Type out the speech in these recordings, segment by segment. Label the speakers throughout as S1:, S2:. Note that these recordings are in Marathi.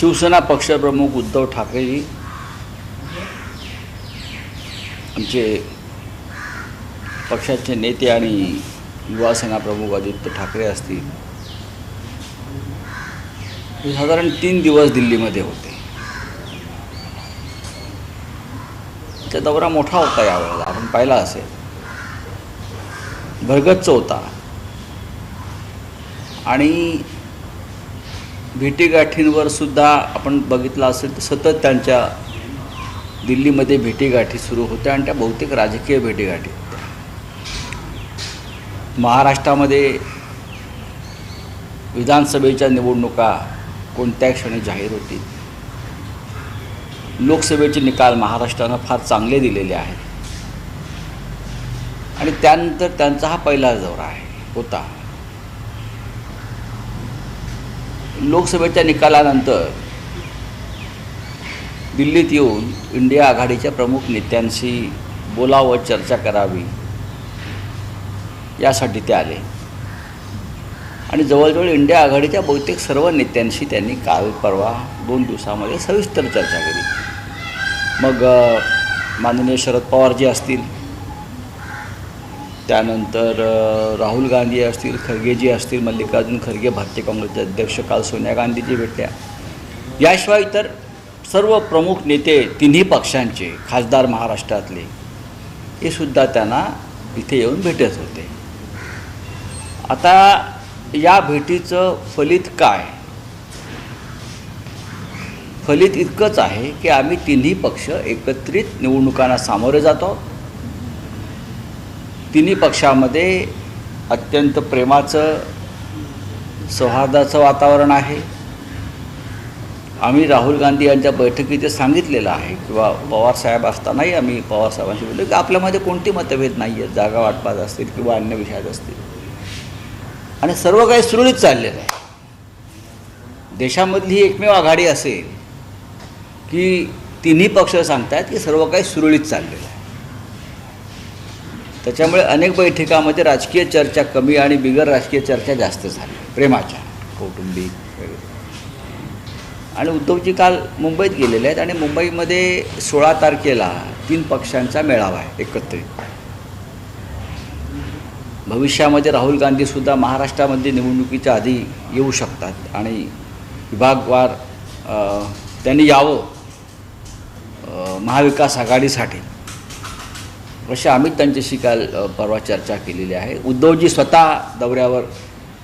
S1: शिवसेना पक्षप्रमुख उद्धव ठाकरेजी आमचे पक्षाचे नेते आणि युवासेना प्रमुख आदित्य ठाकरे असतील. हे साधारण तीन दिवस दिल्लीमध्ये होते. त्या दौरा मोठा होता यावेळेला. आपण पाहिला असेल. भरगच्च होता. आणि भेटीगाठींवर सुद्धा आपण बघितलं असेल तर सतत त्यांच्या दिल्लीमध्ये भेटीगाठी सुरू होत्या आणि त्या बहुतेक राजकीय भेटीगाठी होत्या. महाराष्ट्रामध्ये विधानसभेच्या निवडणुका कोणत्या क्षणी जाहीर होतील. लोकसभेचे निकाल महाराष्ट्रानं फार चांगले दिलेले आहेत. आणि त्यानंतर त्यांचा हा पहिला दौरा आहे होता. लोकसभेच्या निकालानंतर दिल्लीत येऊन इंडिया आघाडीच्या प्रमुख नेत्यांशी बोलावं चर्चा करावी यासाठी ते आले. आणि जवळजवळ इंडिया आघाडीच्या बहुतेक सर्व नेत्यांशी त्यांनी काल परवा दोन दिवसामध्ये सविस्तर चर्चा केली. मग माननीय शरद पवारजी असतील त्यानंतर राहुल गांधी असतील खरगेजी असतील मल्लिकार्जुन खरगे भारतीय काँग्रेसचे अध्यक्ष काल सोनिया गांधीजी भेटल्या. याशिवाय इतर सर्व प्रमुख नेते तिन्ही पक्षांचे खासदार महाराष्ट्रातले हे सुद्धा त्यांना इथे येऊन भेटत होते. आता या भेटीचं फलित काय? फलित इतकंच आहे की आम्ही तिन्ही पक्ष एकत्रित निवडणुकांना सामोरे जातो. तिन्ही पक्षामध्ये अत्यंत प्रेमाचं सौहार्दाचं वातावरण आहे. आम्ही राहुल गांधी यांच्या बैठकीत सांगितलेलं आहे किंवा पवारसाहेब असतानाही आम्ही पवारसाहेबांशी बोललो की आपल्यामध्ये कोणती मतभेद नाही आहेत जागा वाटपात असतील किंवा अन्य विषयात असतील. आणि सर्व काही सुरळीत चाललेलं आहे. देशामधली ही एकमेव आघाडी असेल की तिन्ही पक्ष सांगतायत की सर्व काही सुरळीत चाललेलं आहे. त्याच्यामुळे अनेक बैठकामध्ये राजकीय चर्चा कमी आणि बिगर राजकीय चर्चा जास्त झाल्या प्रेमाच्या कौटुंबिक वगैरे. आणि उद्धवजी काल मुंबईत गेलेले आहेत आणि मुंबईमध्ये सोळा तारखेला तीन पक्षांचा मेळावा आहे एकत्रित. भविष्यामध्ये राहुल गांधीसुद्धा महाराष्ट्रामध्ये निवडणुकीच्या आधी येऊ शकतात आणि विभागवार त्यांनी यावं महाविकास आघाडीसाठी. अशी आम्ही त्यांच्याशी काल परवा चर्चा केलेली आहे. उद्धवजी स्वतः दौऱ्यावर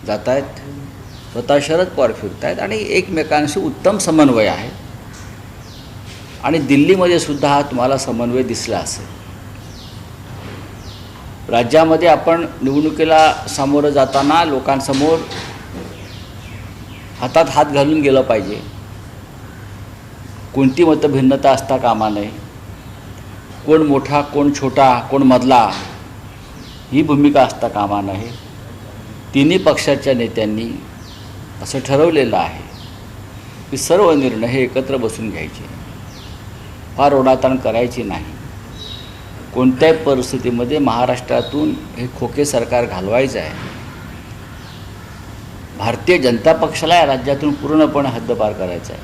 S1: जात आहेत स्वतः शरद पवार फिरत आहेत आणि एकमेकांशी उत्तम समन्वय आहे. आणि दिल्लीमध्ये सुद्धा हा तुम्हाला समन्वय दिसला असेल. राज्यामध्ये आपण निवडणुकीला सामोरं जाताना लोकांसमोर हातात हात घालून गेलं पाहिजे. कोणती मतभिन्नता असता कामा नये. कोण मोठा कोण छोटा कोण मधला ही भूमिका असता कामा नये. तिन्ही पक्षाच्या नेत्यांनी असं ठरवलेलं आहे की सर्व निर्णय हे एकत्र बसून घ्यायचे. फार ओढाताण करायची नाही. कोणत्याही परिस्थितीमध्ये महाराष्ट्रातून हे खोके सरकार घालवायचं आहे. भारतीय जनता पक्षाला या राज्यातून पूर्णपणे हद्दपार करायचं आहे.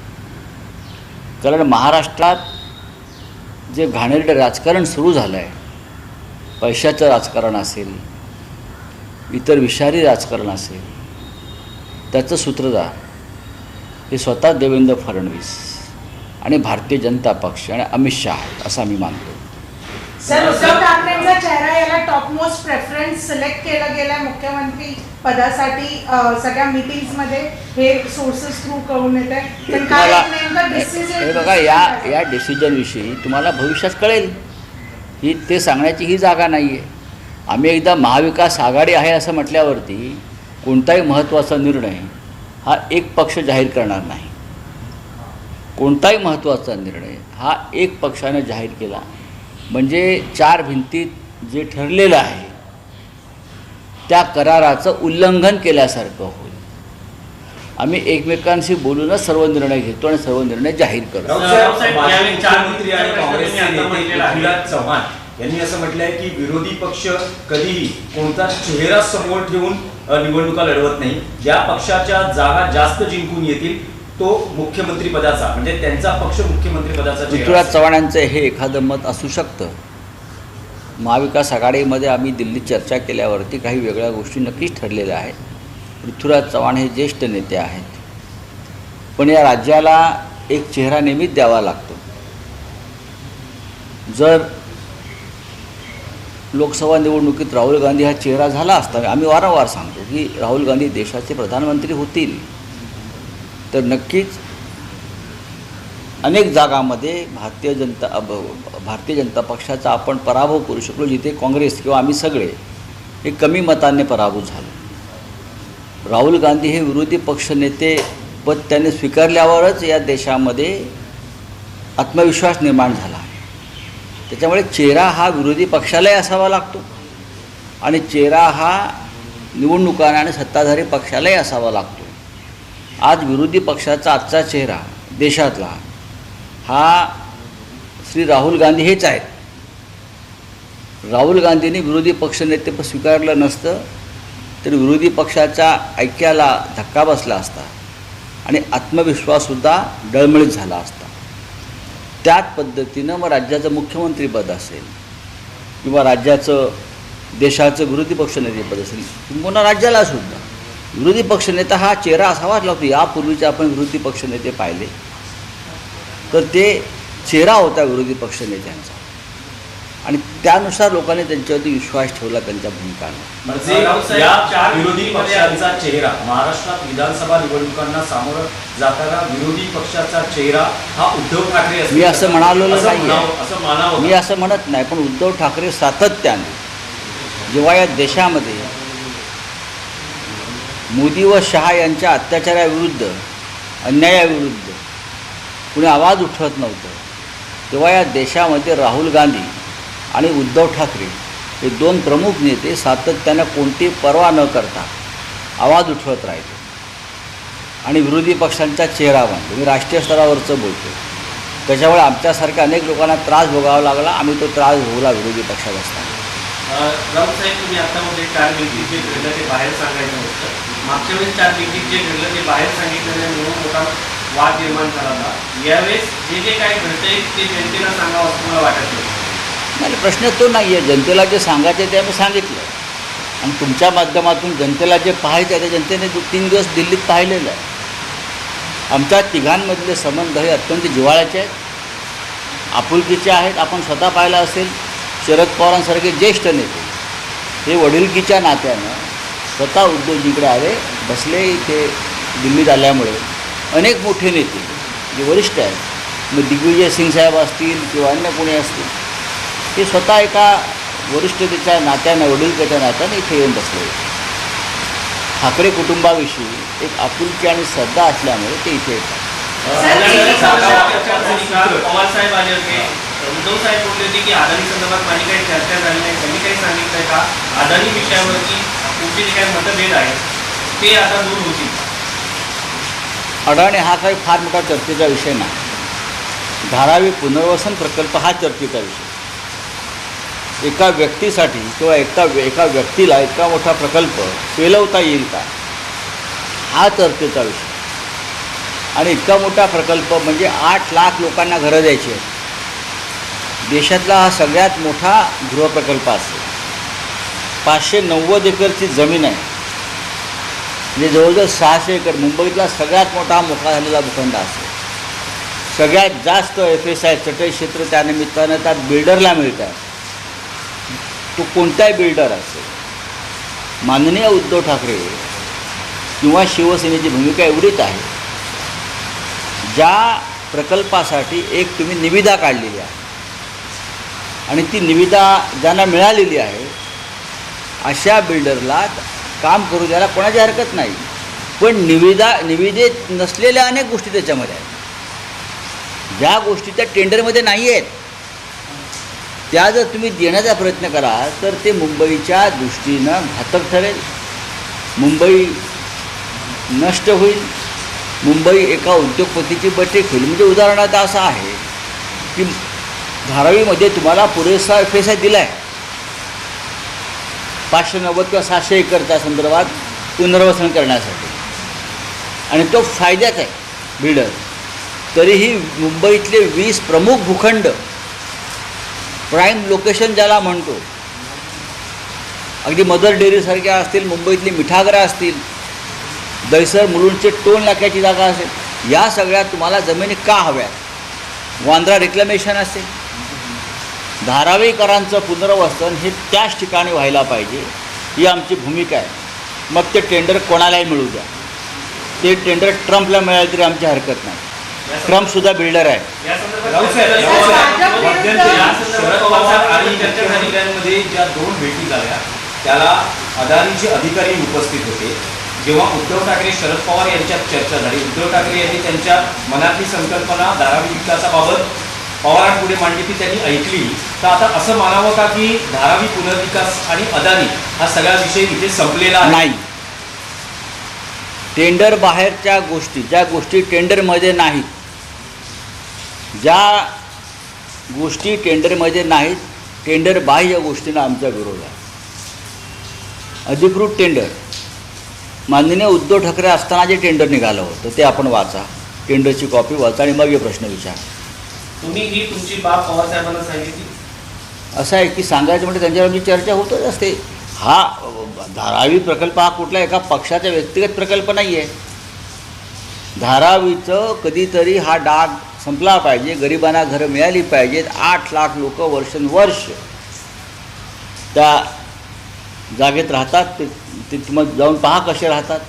S1: कारण महाराष्ट्रात जे घाणेरडं राजकारण सुरू झालं आहे पैशाचं राजकारण असेल इतर विषारी राजकारण असेल त्याचं सूत्रधार हे स्वतः देवेंद्र फडणवीस आणि भारतीय जनता पक्ष आणि अमित शहा असं आम्ही मानतो.
S2: सर उद्धव ठाकरेंचा चेहरा याला टॉप मोस्ट प्रेफरन्स सिलेक्ट केलं गेलाय मुख्यमंत्री पदासाठी सगळ्या मीटिंग्समध्ये हे सोर्सेस थ्रू कळून येत आहे तर काय नेमकं डिसिजन
S1: हे बघा या या डिसिजनविषयी तुम्हाला भविष्यात कळेल. ही ते सांगण्याची ही जागा नाही आहे आम्ही एकदा महाविकास आघाडी आहे असं म्हटल्यावरती कोणताही महत्त्वाचा निर्णय हा एक पक्ष जाहीर करणार नाही. कोणताही महत्त्वाचा निर्णय हा एक पक्षानं जाहीर केला. म्हणजे चार भिंतीत जे ठरलेलं आहे त्या कराराचं उल्लंघन केल्यासारखं होईल. आम्ही एकमेकांशी बोलूनच सर्व निर्णय घेतो आणि सर्व निर्णय जाहीर करतो.
S3: चव्हाण यांनी असं म्हटलंय की विरोधी पक्ष कधीही कोणता चेहरा समोर ठेवून निवडणुका लढवत नाही. ज्या पक्षाच्या जागा जास्त जिंकून येतील तो मुख्यमंत्री पदाचा म्हणजे त्यांचा पक्ष मुख्यमंत्री पदाचा
S1: पृथ्वीराज
S3: असेल.
S1: चव्हाणांचं हे एखादं मत असू शकतं. महाविकास आघाडीमध्ये आम्ही दिल्लीत चर्चा केल्यावरती काही वेगळ्या गोष्टी नक्कीच ठरलेल्या आहेत. पृथ्वीराज चव्हाण हे ज्येष्ठ नेते आहेत. पण या राज्याला एक चेहरा नेहमीच द्यावा लागतो. जर लोकसभा निवडणुकीत राहुल गांधी हा चेहरा झाला असता आम्ही वारंवार सांगतो की राहुल गांधी देशाचे प्रधानमंत्री होतील. तर नक्कीच अनेक जागामध्ये भारतीय जनता भारतीय जनता पक्षाचा आपण पराभव करू शकलो जिथे काँग्रेस किंवा आम्ही सगळे हे कमी मताने पराभूत झालो. राहुल गांधी हे विरोधी पक्षनेते पद त्याने स्वीकारल्यावरच या देशामध्ये आत्मविश्वास निर्माण झाला त्याच्यामुळे चेहरा हा विरोधी पक्षालाही असावा लागतो आणि चेहरा हा निवडणुकांना आणि सत्ताधारी पक्षालाही असावा लागतो. आज विरोधी पक्षाचा आजचा चेहरा देशातला हा श्री राहुल गांधी हेच आहेत. राहुल गांधींनी विरोधी पक्षनेतेपद स्वीकारलं नसतं तर विरोधी पक्षाच्या ऐक्याला धक्का बसला असता आणि आत्मविश्वाससुद्धा डळमळीत झाला असता. त्याच पद्धतीनं मग राज्याचं मुख्यमंत्रीपद असेल किंवा राज्याचं देशाचं विरोधी पक्षनेतेपद असेल किंवा राज्याला सुद्धा. विरोधी पक्षनेता हा चेहरा असावाच लागतो यापूर्वीचे आपण विरोधी पक्षनेते पाहिले. तर ते चेहरा होता विरोधी पक्षनेत्यांचा आणि त्यानुसार लोकांनी त्यांच्यावरती विश्वास ठेवला त्यांच्या भूमिकांवर.
S3: म्हणजे
S4: राऊतसाहेब,
S3: या
S4: चार
S3: विरोधी पक्षांचा चेहरा महाराष्ट्रात विधानसभा निवडणुकांना सामोरं जाताना विरोधी पक्षाचा चेहरा हा उद्धव ठाकरे.
S1: मी असं
S3: असं मानावं
S1: मी असं म्हणत नाही पण उद्धव ठाकरे सातत्याने जेव्हा या देशामध्ये मोदी व शहा यांच्या अत्याचाराविरुद्ध अन्यायाविरुद्ध कुणी आवाज उठवत नव्हतं. तेव्हा या देशामध्ये राहुल गांधी आणि उद्धव ठाकरे हे दोन प्रमुख नेते सातत्यानं कोणती पर्वा न करता आवाज उठवत राहिले. आणि विरोधी पक्षांचा चेहरा बांधतो मी म्हणजे राष्ट्रीय स्तरावरचं बोलतो. त्याच्यामुळे आमच्यासारख्या अनेक लोकांना त्रास भोगावा लागला आम्ही तो त्रास भोगला विरोधी पक्षात असताना
S4: राऊत साहेब तुम्ही आतामध्ये चार मिनिट जे घडलं ते बाहेर सांगायचं होतं. मागच्या वेळेस चार मिनिट जे घडलं ते बाहेर सांगितल्यामुळे मोठा वाद निर्माण झाला होता. यावेळेस जे जे काय घडतंय ते जनतेला सांगावं असं मला वाटत नाही.
S1: नाही प्रश्न तो नाही आहे जनतेला जे सांगायचं ते आम्ही सांगितलं आणि तुमच्या माध्यमातून जनतेला जे पाहायचं आहे ते जनतेने तीन दिवस दिल्लीत पाहिलेलं आहे. आमच्या तिघांमधले संबंध हे अत्यंत जिव्हाळ्याचे आहेत. आपुलकीचे आहेत. आपण स्वतः पाहिलं असेल शरद पवारांसारखे ज्येष्ठ नेते. हे वडिलकीच्या नात्यानं स्वतः उद्योजीकडे आले बसले इथे दिल्लीत आल्यामुळे. अनेक मोठे नेते जे वरिष्ठ आहेत मग दिग्विजय सिंग साहेब असतील किंवा अन्य कोणी असतील ते स्वतः एका वरिष्ठतेच्या नात्यानं वडिलकीच्या नात्यानं इथे येऊन बसले. ठाकरे कुटुंबाविषयी एक आपुलकी आणि श्रद्धा असल्यामुळे ते इथे येतात.
S4: उद्धव साहेब बोलले होते की अदानी संदर्भात माझी काही चर्चा झाली नाही त्यांनी काही सांगितलंय का? अदानी विषयावरती तुमचे जे काही मतभेद आहेत ते आता दूर होतील.
S1: अडाणी हा काही फार मोठा चर्चेचा विषय नाही. धारावी पुनर्वसन प्रकल्प हा चर्चेचा विषय. एका व्यक्तीसाठी किंवा एका एका व्यक्तीला इतका मोठा प्रकल्प पेलवता येईल का? हा चर्चेचा विषय. आणि इतका मोठा प्रकल्प म्हणजे आठ लाख लोकांना घरं द्यायची आहेत देशातला हा सगळ्यात मोठा गृहप्रकल्प असेल. पाचशे नव्वद एकरची जमीन आहे. म्हणजे जवळजवळ सहाशे एकर मुंबईतला सगळ्यात मोठा मोठा झालेला भूखंड असेल. सगळ्यात जास्त एफ एस आय चटई क्षेत्र त्यानिमित्तानं त्यात बिल्डरला मिळतात तो कोणताही बिल्डर असेल. माननीय उद्धव ठाकरे किंवा शिवसेनेची भूमिका एवढीच आहे. ज्या प्रकल्पासाठी एक तुम्ही निविदा काढलेली आहे. आणि ती निविदा ज्यांना मिळालेली आहे अशा बिल्डरला काम करू द्यायला कोणाची हरकत नाही. पण निविदा निविदेत नसलेल्या अनेक गोष्टी त्याच्यामध्ये आहेत. ज्या गोष्टी त्या टेंडरमध्ये नाही आहेत त्या जर तुम्ही देण्याचा प्रयत्न कराल तर ते मुंबईच्या दृष्टीनं घातक ठरेल. मुंबई नष्ट होईल. मुंबई एका उद्योगपतीची बटेक होईल. म्हणजे उदाहरणार्थ असं आहे की धारावीमध्ये तुम्हाला पुरेसा एफ एस आय दिला आहे पाचशे नव्वद किंवा सहाशे एकरच्या संदर्भात पुनर्वसन करण्यासाठी. आणि तो फायद्यात आहे बिल्डर. तरीही मुंबईतले वीस प्रमुख भूखंड प्राईम लोकेशन ज्याला म्हणतो अगदी मदर डेअरीसारख्या असतील मुंबईतली मिठागरं असतील दैसर मुलुंडचे टोल नाक्याची जागा असेल या सगळ्या तुम्हाला जमिनी का हव्यात? वांद्रा रिक्लेमेशन असेल धारावीकरांचं पुनर्वसन हे त्याच ठिकाणी व्हायला पाहिजे ही आमची भूमिका आहे. मग ते टेंडर कोणालाही मिळू द्या. ते टेंडर ट्रम्पला मिळालं तरी आमची हरकत नाही. ट्रम्पसुद्धा बिल्डर आहे.
S3: ज्या दोन भेटी झाल्या त्याला अदानीचे अधिकारी उपस्थित होते. जेव्हा उद्धव ठाकरे शरद पवार यांच्यात चर्चा झाली. उद्धव ठाकरे यांनी त्यांच्या मनातली संकल्पना धारावी विकासाबाबत पवारांपुढे मांडली ती त्यांनी ऐकली. तर आता असं मानावं का की धारावी पुनर्विकास आणि अदानी हा सगळा विषय इथे संपलेला
S1: नाही. टेंडर बाहेरच्या गोष्टी ज्या गोष्टी टेंडरमध्ये नाहीत ज्या गोष्टी टेंडरमध्ये नाहीत टेंडर बाह्य गोष्टींना आमचा विरोध आहे. अधिकृत टेंडर. माननीय उद्धव ठाकरे असताना जे टेंडर निघालं होतं ते आपण वाचा. टेंडरची कॉपी वाचा आणि मग हे प्रश्न विचार.
S4: तुम्ही ही तुमची बाब सांगितली.
S1: असं आहे की सांगायचं म्हणजे त्यांच्यावर आमची चर्चा होतच असते. हा धारावी प्रकल्प हा कुठला एका पक्षाचा व्यक्तिगत प्रकल्प नाही आहे धारावीचं कधीतरी हा डाग संपला पाहिजे गरिबांना घरं मिळाली पाहिजेत. आठ लाख लोक वर्षानुवर्ष त्या जागेत राहतात. ते ते मग जाऊन पहा कसे राहतात.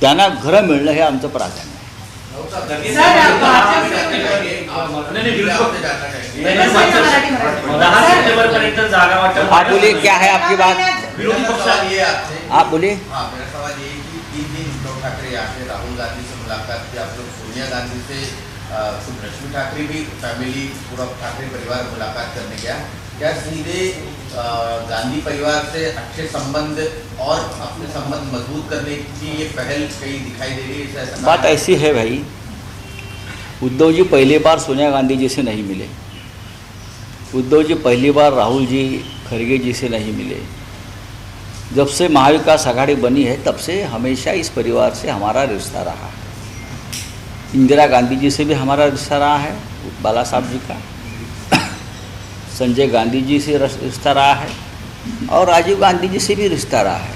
S1: त्यांना घरं मिळणं हे आमचं प्राधान्य आप बोलिए क्या है आपकी बात? आप बोलिए।
S5: हाँ मेरा सवाल ये है कि तीन दिन उद्धव ठाकरे आके राहुल गांधी से मुलाकात की आप लोग सोनिया गांधी से खुद रश्मि ठाकरे भी फैमिली पूरा ठाकरे परिवार मुलाकात करने गया। क्या सीधे गांधी परिवार से अच्छे संबंध और अपने संबंध मज़बूत करने की ये पहल कहीं दिखाई दे रही है
S1: बात ऐसी है। भाई उद्धव जी पहली बार सोनिया गांधी जी से नहीं मिले। उद्धव जी पहली बार राहुल जी खड़गे जी से नहीं मिले। जब से महाविकास आघाड़ी बनी है तब से हमेशा इस परिवार से हमारा रिश्ता रहा है। इंदिरा गांधी जी से भी हमारा रिश्ता रहा है बाला साहब जी का। संजय गांधी जी से रिश्ता रहा है और राजीव गांधी जी से भी रिश्ता रहा है।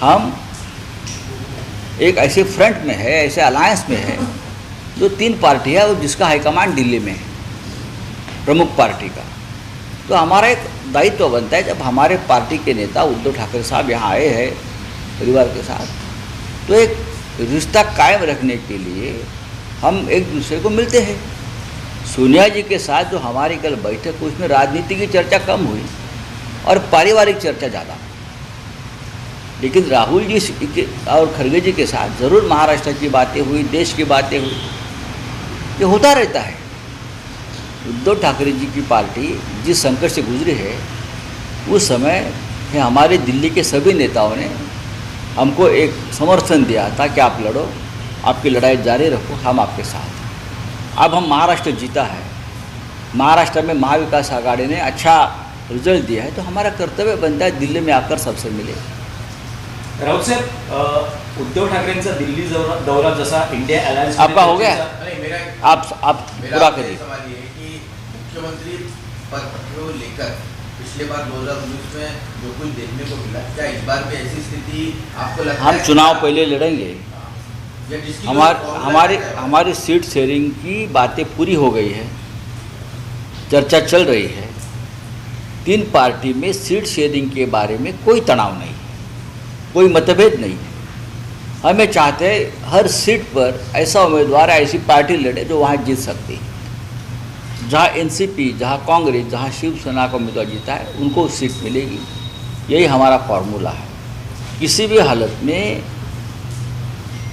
S1: हम एक ऐसे फ्रंट में है, ऐसे अलायंस में है, जो तीन पार्टी है और जिसका हाईकमांड दिल्ली में है, प्रमुख पार्टी का। तो हमारा एक दायित्व तो बनता है, जब हमारे पार्टी के नेता उद्धव ठाकरे साहब यहाँ आए हैं, परिवार के साथ तो एक रिश्ता कायम रखने के लिए हम एक दूसरे को मिलते हैं। सोनिया जी के साथ जो हमारी कल बैठक हुई, उसमें राजनीति की चर्चा कम हुई और पारिवारिक चर्चा ज़्यादा। लेकिन राहुल जी और खड़गे जी के साथ ज़रूर महाराष्ट्र की बातें हुई, देश की बातें हुई। ये होता रहता है। उद्धव ठाकरे जी की पार्टी जिस संकट से गुजरी है, उस समय हमारे दिल्ली के सभी नेताओं ने हमको एक समर्थन दिया था कि आप लड़ो, आपकी लड़ाई जारी रखो, हम आपके साथ। अब हम महाराष्ट्र जीता है। महाराष्ट्र में महाविकास आघाड़ी ने अच्छा रिज़ल्ट दिया है तो हमारा कर्तव्य बनता है दिल्ली में आकर सबसे मिले।
S3: राऊत साहेब उद्धव ठाकरेंचा दिल्ली दौरा दौरा जसा इंडिया अलायन्स
S1: आपका हो गया?
S5: मेरा
S1: आप आप पूरा करिए।
S5: सवाल ये कि मुख्यमंत्री पद को लेकर पिछले बार 2019 में जो कुछ देखने को मिला। क्या इस बार भी ऐसी स्थिति आपको लगता
S1: हम चुनाव पहले लड़ेंगे। हमार हमारे हमारी सीट शेयरिंग की बातें पूरी हो गई है। चर्चा चल रही है। तीन पार्टी में सीट शेयरिंग के बारे में कोई तनाव नहीं कोई मतभेद नहीं है। हमें चाहते हैं हर सीट पर ऐसा उम्मीदवार ऐसी पार्टी लड़े जो वहाँ जीत सकती है। जहाँ एनसीपी जहाँ कांग्रेस जहाँ शिवसेना का उम्मीदवार जीता है उनको सीट मिलेगी। यही हमारा फॉर्मूला है। किसी भी हालत में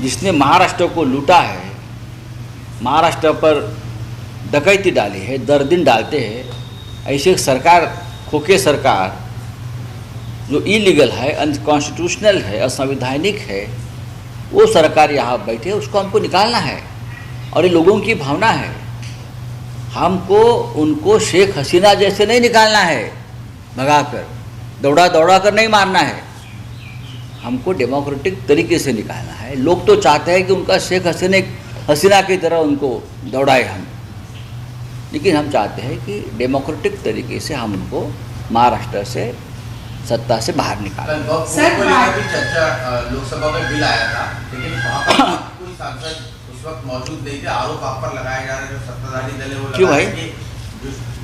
S1: जिसने महाराष्ट्र को लूटा है, महाराष्ट्र पर डकैती डाली है दर दिन डालते हैं, ऐसे सरकार खोके सरकार, जो इलीगल है अनकॉन्स्टिट्यूशनल है, असंवैधानिक है, वो सरकार यहाँ बैठे उसको हमको निकालना है, और ये लोगों की भावना है, हमको उनको शेख हसीना जैसे नहीं निकालना है, भगाकर दौड़ा दौड़ा कर नहीं मारना है। हमको डेमोक्रेटिक तरीके से निकालना है। लोग तो चाहते हैं कि उनका शेख हसीने हसीना की तरह उनको दौड़ाए हम। लेकिन हम चाहते हैं कि डेमोक्रेटिक तरीके से हम उनको महाराष्ट्र से सत्ता से बाहर निकालें।
S5: चर्चा लोकसभा में बिल आया था लेकिन वहाँ पर आपके कोई सांसद उस वक्त मौजूद नहीं थे। आरोप आप पर लगाए जा रहे जो सत्ताधारी दल है वो
S1: क्यों भाई?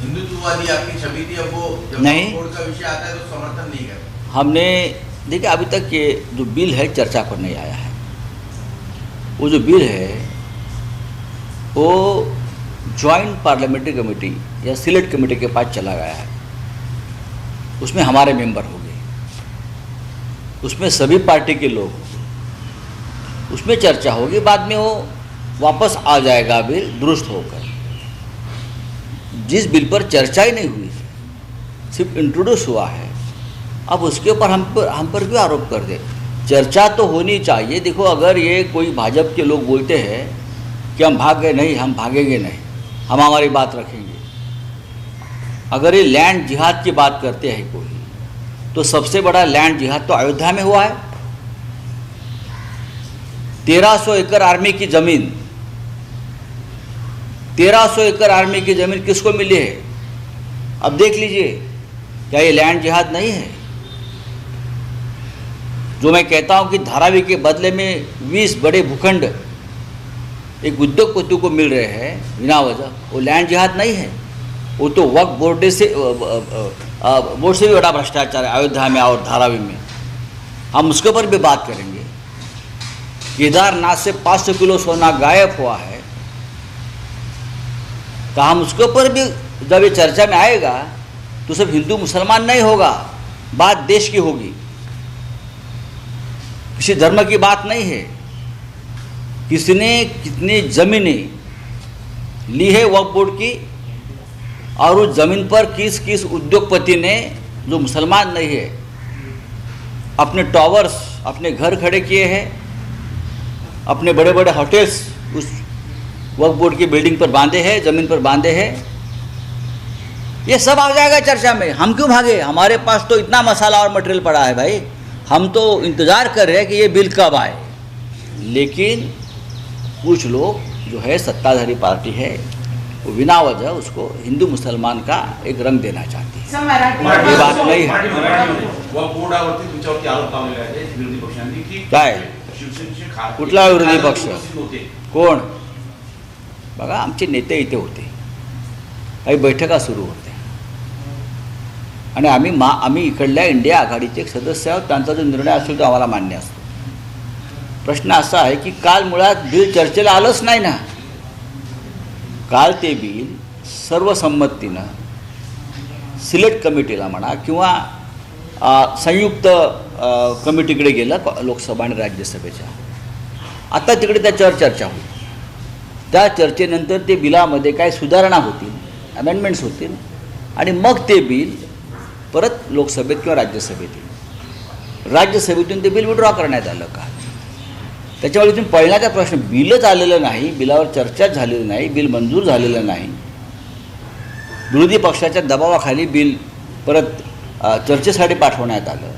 S5: हिंदुत्ववादी आपकी छवि थी अब वो जब
S1: नहीं।
S5: का विषय आता है तो समर्थन नहीं करते।
S1: हमने देखिए, अभी तक ये जो बिल है, चर्चा पर नहीं आया है। वो जो बिल है, वो जॉइंट पार्लियामेंट्री कमेटी या सिलेक्ट कमेटी के पास चला गया है। उसमें हमारे मेंबर हो गए उसमें सभी पार्टी के लोग। उसमें चर्चा होगी, बाद में वो वापस आ जाएगा बिल, दुरुस्त होकर। जिस बिल पर चर्चा ही नहीं हुई, सिर्फ़ इंट्रोड्यूस हुआ है। अब उसके ऊपर हम पर हम पर क्यों आरोप कर दे? चर्चा तो होनी चाहिए। देखो, अगर ये कोई भाजपा के लोग बोलते हैं कि हम भाग गए नहीं, हम भागेंगे नहीं, हम हमारी बात रखेंगे। अगर ये लैंड जिहाद की बात करते हैं कोई तो सबसे बड़ा लैंड जिहाद तो अयोध्या में हुआ है। तेरह सौ एकड़ आर्मी की ज़मीन, तेरह सौ एकड़ आर्मी की ज़मीन किसको मिली है? अब देख लीजिए, क्या ये लैंड जिहाद नहीं है? जो मैं कहता हूँ कि धारावी के बदले में 20 बड़े भूखंड एक उद्योगपति को मिल रहे हैं, बिना वजह, वो लैंड जिहाद नहीं है। वो तो वक्त बोर्ड से बोर्ड से भी बड़ा भ्रष्टाचार है, अयोध्या में और धारावी में। हम उसके ऊपर भी बात करेंगे। केदारनाथ से 500 किलो सोना गायब हुआ है। तो हम उसके ऊपर भी जब ये चर्चा में आएगा तो सिर्फ़ हिंदू मुसलमान नहीं होगा, बात देश की होगी। किसी धर्म की बात नहीं है। किसने कितनी ज़मीनें ली है वक्फ बोर्ड की और उस ज़मीन पर किस किस उद्योगपति ने जो मुसलमान नहीं है, अपने टावर्स अपने घर खड़े किए हैं, अपने बड़े बड़े होटल्स उस वक्फ बोर्ड की बिल्डिंग पर बांधे हैं, ज़मीन पर बांधे हैं। ये सब आ जाएगा चर्चा में। हम क्यों भागे? हमारे पास तो इतना मसाला और मटेरियल पड़ा है भाई। हम तो इंतज़ार कर रहे हैं कि ये बिल कब आए। लेकिन कुछ लोग जो है सत्ताधारी पार्टी है वो बिना वजह उसको हिंदू मुसलमान का एक रंग देना चाहती है।
S2: मराठी
S1: बात नाही
S6: की
S1: काय? कुठला विरोधी पक्ष? कोण? बघा आमचे नेते इथे होते. काही बैठका सुरू होत्या. आणि आम्ही मा आम्ही इकडल्या इंडिया आघाडीचे एक सदस्य आहोत त्यांचा जो निर्णय असेल तो आम्हाला मान्य असतो. प्रश्न असा आहे की काल मुळात बिल चर्चेला आलंच नाही ना? काल ते बिल सर्वसंमतीनं सिलेक्ट कमिटीला म्हणा किंवा संयुक्त कमिटीकडे गेलं लोकसभा आणि राज्यसभेच्या. आता तिकडे त्याच्यावर चर्चा होईल. त्या चर्चेनंतर ते बिलामध्ये काय सुधारणा होतील अमेंडमेंट्स होतील आणि मग ते बिल परत लोकसभेत किंवा राज्यसभेत येईल राज्यसभेतून ते बिल विड्रॉ करण्यात आलं का? त्याच्यामुळे इथून पहिल्याचा प्रश्न. बिलच आलेलं नाही बिलावर चर्चाच झालेली नाही बिल मंजूर झालेलं नाही. विरोधी पक्षाच्या दबावाखाली बिल परत चर्चेसाठी पाठवण्यात आलं.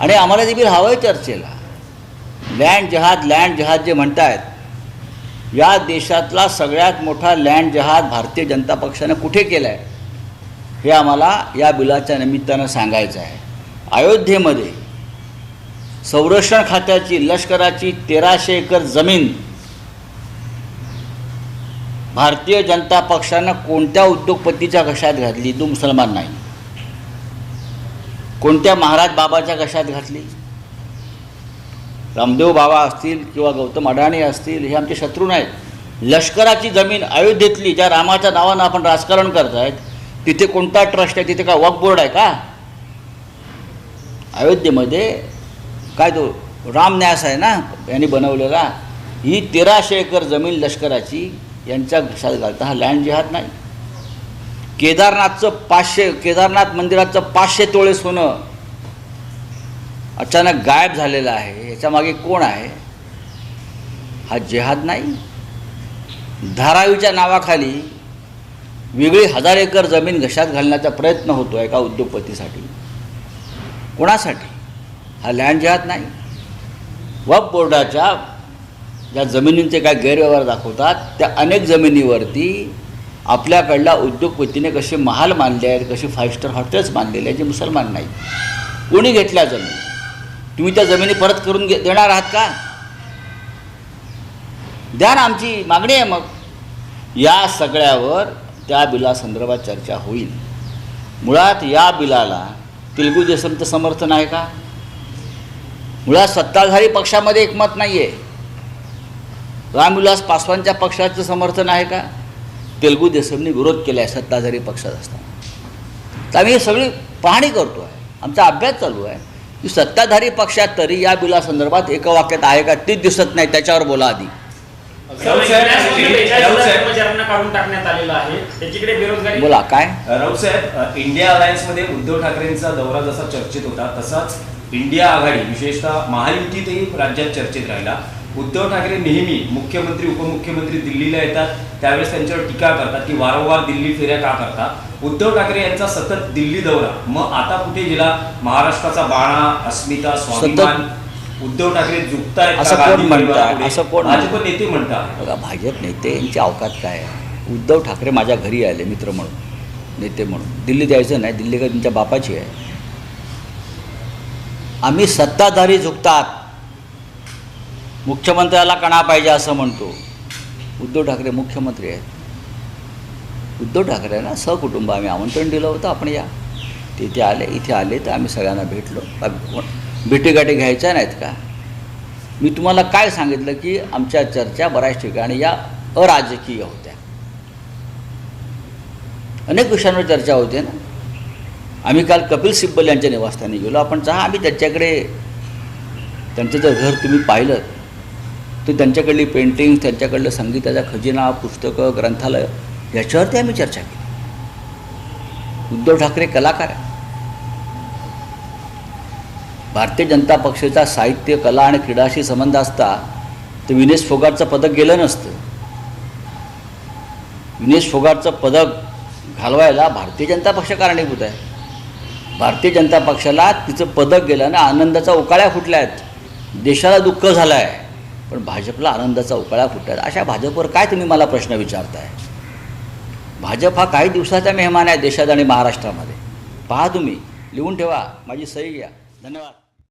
S1: आणि आम्हाला ते बिल हवं आहे चर्चेला. लँड जहाज लँड जहाज जे म्हणतायत या देशातला सगळ्यात मोठा लँड जहाज भारतीय जनता पक्षानं कुठे केला आहे हे आम्हाला या बिलाच्या निमित्तानं सांगायचं आहे. अयोध्येमध्ये संरक्षण खात्याची लष्कराची तेराशे एकर जमीन भारतीय जनता पक्षानं कोणत्या उद्योगपतीच्या कशात घातली? तो मुसलमान नाही. कोणत्या महाराज बाबाच्या कशात घातली? रामदेव बाबा असतील किंवा गौतम अडाणी असतील हे आमचे शत्रू नाहीत. लष्कराची जमीन अयोध्येतली ज्या रामाच्या नावानं आपण राजकारण करत आहेत तिथे कोणता ट्रस्ट आहे तिथे काय वॉक बोर्ड आहे का? अयोध्येमध्ये काय तो राम न्यास आहे ना यांनी बनवलेला ही तेराशे एकर जमीन लष्कराची यांच्या घशात घालता. हा लँड जिहाद नाही. केदारनाथचं पाचशे केदारनाथ मंदिराचं पाचशे तोळे सोनं अचानक गायब झालेलं आहे. याच्यामागे कोण आहे? हा जिहाद नाही. धारावीच्या नावाखाली वेगळी हजार एकर जमीन घशात घालण्याचा प्रयत्न होतो एका उद्योगपतीसाठी. कोणासाठी? हा लँड जहात नाही. वक्फ बोर्डाच्या ज्या जमिनींचे काय गैरव्यवहार दाखवतात त्या अनेक जमिनीवरती आपल्याकडल्या उद्योगपतीने कसे महाल मानले आहेत कसे फाईव्ह स्टार हॉटेल्स मानलेले आहेत जे मुसलमान नाही कोणी घेतल्या जमीन? तुम्ही त्या जमिनी परत करून घे देणार आहात का? द्या ना आमची मागणी आहे मग. या सगळ्यावर त्या बिलासंदर्भात चर्चा होईल. मुळात या बिलाला तेलगू देसमचं समर्थन आहे का? मुळात सत्ताधारी पक्षामध्ये एकमत नाही आहे रामविलास पासवानच्या पक्षाचं समर्थन आहे का? तेलगू देसमने विरोध केला आहे सत्ताधारी पक्षात असताना. तर आम्ही हे सगळी पाहणी करतो आहे आमचा अभ्यास चालू आहे. की सत्ताधारी पक्षात तरी या बिलासंदर्भात एका वाक्यात आहे का? तेच दिसत नाही त्याच्यावर बोला आधी
S3: राऊत साहेब, राऊत साहेब,
S7: कर्मचाऱ्यांना काढून टाकण्यात आलेलं आहे. त्याच्याकडे बेरोजगारी
S1: बोला काय?
S3: राऊत साहेब इंडिया अलायन्समध्ये उद्धव ठाकरेंचा दौरा जसा चर्चेत होता तसाच इंडिया आघाडी विशेषतः महायुतीतही राज्यात चर्चेत राहिला. उद्धव ठाकरे नेहमी मुख्यमंत्री उपमुख्यमंत्री दिल्लीला येतात. त्यावेळेस त्यांच्यावर टीका करतात की वारंवार दिल्ली फेऱ्या का करतात? उद्धव ठाकरे यांचा सतत दिल्ली दौरा. मग आता कुठे गेला? महाराष्ट्राचा बाणा अस्मिता स्वाभिमान उद्धव ठाकरे झुकतायत का
S1: असं कोण
S3: गांधी
S1: म्हणतं?
S3: परिवारापुढे?
S1: असं कोण
S3: भाजप? नेते म्हणतात.
S1: बघा भाजप नेते यांची अवकात काय आहे? उद्धव ठाकरे माझ्या घरी आले मित्र म्हणून नेते म्हणून. दिल्ली द्यायचं नाही दिल्ली काय तुमच्या बापाची आहे. आम्ही सत्ताधारी झुकतात. मुख्यमंत्र्याला कणा पाहिजे असं म्हणतो. उद्धव ठाकरे मुख्यमंत्री आहेत. उद्धव ठाकरेंना सहकुटुंब आम्ही आमंत्रण दिलं होतं आपण या. ते इथे आले इथे आले तर आम्ही सगळ्यांना भेटलो. भेटीगाठी घ्यायच्या नाहीत का? मी तुम्हाला काय सांगितलं की आमच्या चर्चा बऱ्याच ठिकाणी या अराजकीय होत्या. अनेक विषयांवर चर्चा होते ना. आम्ही काल कपिल सिब्बल यांच्या निवासस्थानी गेलो. आपण चहा आम्ही त्यांच्याकडे त्यांचं जर घर तुम्ही पाहिलं तर त्यांच्याकडली पेंटिंग त्यांच्याकडलं संगीताचा खजिना पुस्तकं ग्रंथालय याच्यावरती आम्ही चर्चा केली. उद्धव ठाकरे कलाकार आहे भारतीय जनता पक्षाचा साहित्य कला आणि क्रीडाशी संबंध असता तर विनेश फोगाटचं पदक गेलं नसतं. विनेश फोगाटचं पदक घालवायला भारतीय जनता पक्ष कारणीभूत आहे. भारतीय जनता पक्षाला तिचं पदक गेलं ना आनंदाचा उकाळ्या फुटल्या आहेत. देशाला दुःख झालं आहे पण भाजपला आनंदाचा उकाळ्या फुटल्या आहेत. अशा भाजपवर काय तुम्ही मला प्रश्न विचारताय? भाजप हा काही दिवसाचा मेहमान आहे देशात आणि महाराष्ट्रामध्ये. पहा तुम्ही लिहून ठेवा. माझी सही घ्या. धन्यवाद.